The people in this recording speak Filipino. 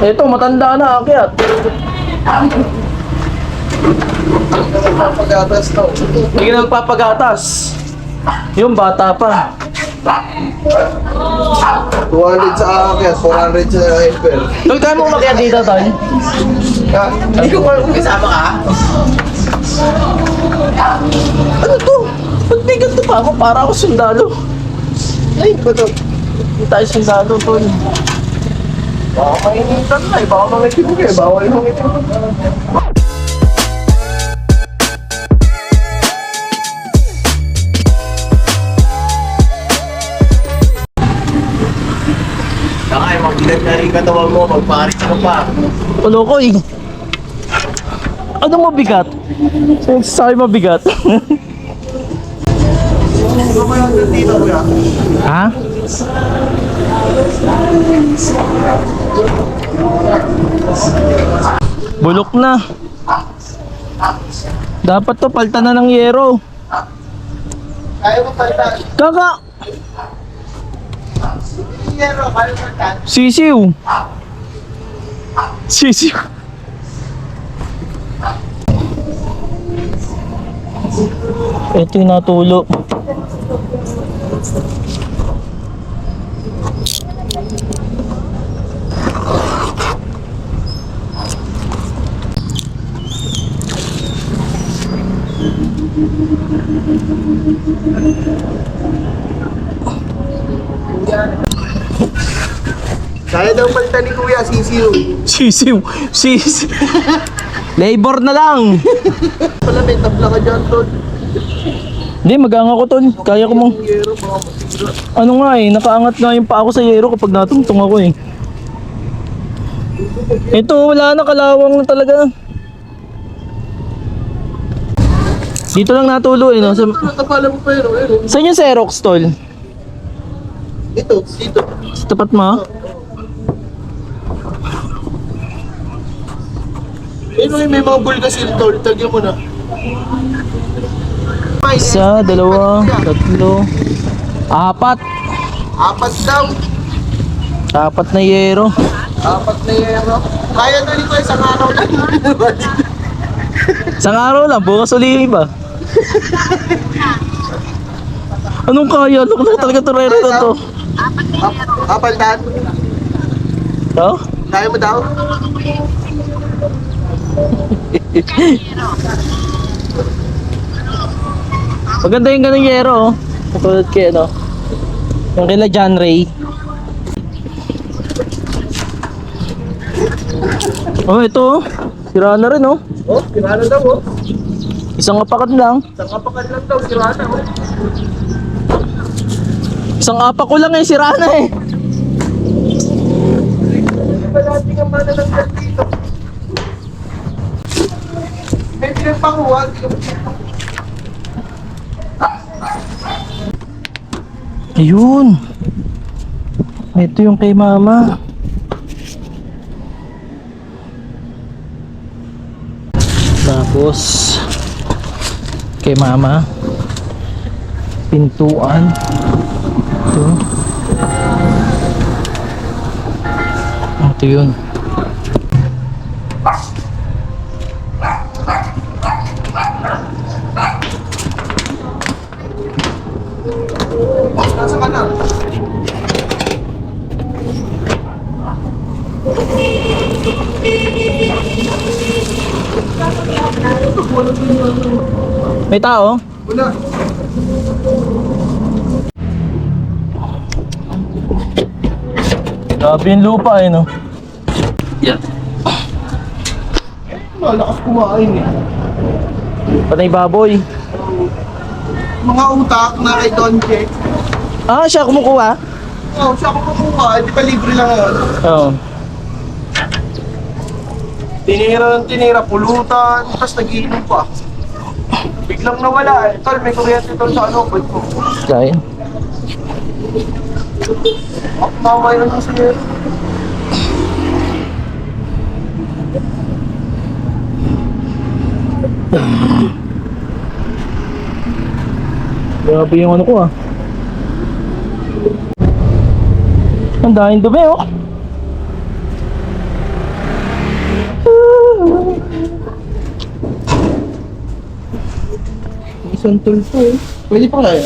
Ito, matanda na, akyat. Pag-atas to. Hindi nagpapagatas. Yung bata pa. 200 sa akin, 400 sa helper. Tol, kaya mo umakyat dito, Tol? Ha? Hindi ko pa kasama ka? Ano to? Ba't may ganito pa ako? Para ako sundalo. Ay, ba to? Hindi tayo sundalo, Tol. Baka mainitan na eh. Baka mangitim ka eh. Bawal mangitim ka. Saka eh, mabigat na rin katawan mo, magparit ka pa. Ano ko eh? Ano mabigat? Sabi mabigat? Yung ha? Bulok na. Dapat to palta na ng yero. Kaya mo palitan. Kaka, Yero, kaya mo palitan. sisiw. Sisiw. Ito yung natulo. Kaya daw palitan ni kuya, sisiyo. Sisiw. Sis. Labor na lang. Pala may tabla ka dyan, tol. Hindi, mag-anga ko tol. Kaya ko mong... Ano nga eh, nakaangat nga yung pa ako sa yero kapag natungtong ako eh. Ito, wala na, kalawang na talaga. Dito lang natulo eh, no? Sa, tapala mo pa yun, oh, yun. saan yung Xerox, tol? Ito, dito. Sa tapat mo? ah? Ayun, oh, may mga bulgasil, tol. Tagyan mo na. Isa, dalawa, tatlo, apat. Apat daw. Apat na yero. Apat na yero. Kaya na ko isang araw lang. Isang araw lang, bukas uli ba? Anong kaya? Ano ko talaga to rere na to? Ap- Apaltan. Oh? Kaya mo daw? Maganda yung ganung yero, oh. Katulad kay ano. Yung kila John Ray. Oh, ito oh. Sira na rin oh. Oh, sirana daw, oh. Isang apakat lang. Isang apakan lang daw, sirana, oh. Isang apak ko lang eh, sira na eh. Hindi ba natin ang dito? May pinagpakuha, Ayun. Ito yung kay mama. Tapos kay mama. Pintuan. Ito. Ito yun. Nasa ka na. May tao? Wala. Grabe yung lupa eh no. Yan. Malakas kumain eh. Panay baboy. Mga utak na kay Don Che. Ah, siya kumukuha? Oh, siya ako kukuha, di ba libre lang yun? Oo. Tinira ng tinira, pulutan, tapos nagiinom pa. Biglang nawala eh. Tol, may kuryente tol sa ano, ba't ko? Kain. Ako mamay lang yung sinira. Grabe yung ano ko ah. Ang daming dumi oh. Santol po. Pwede pa kaya?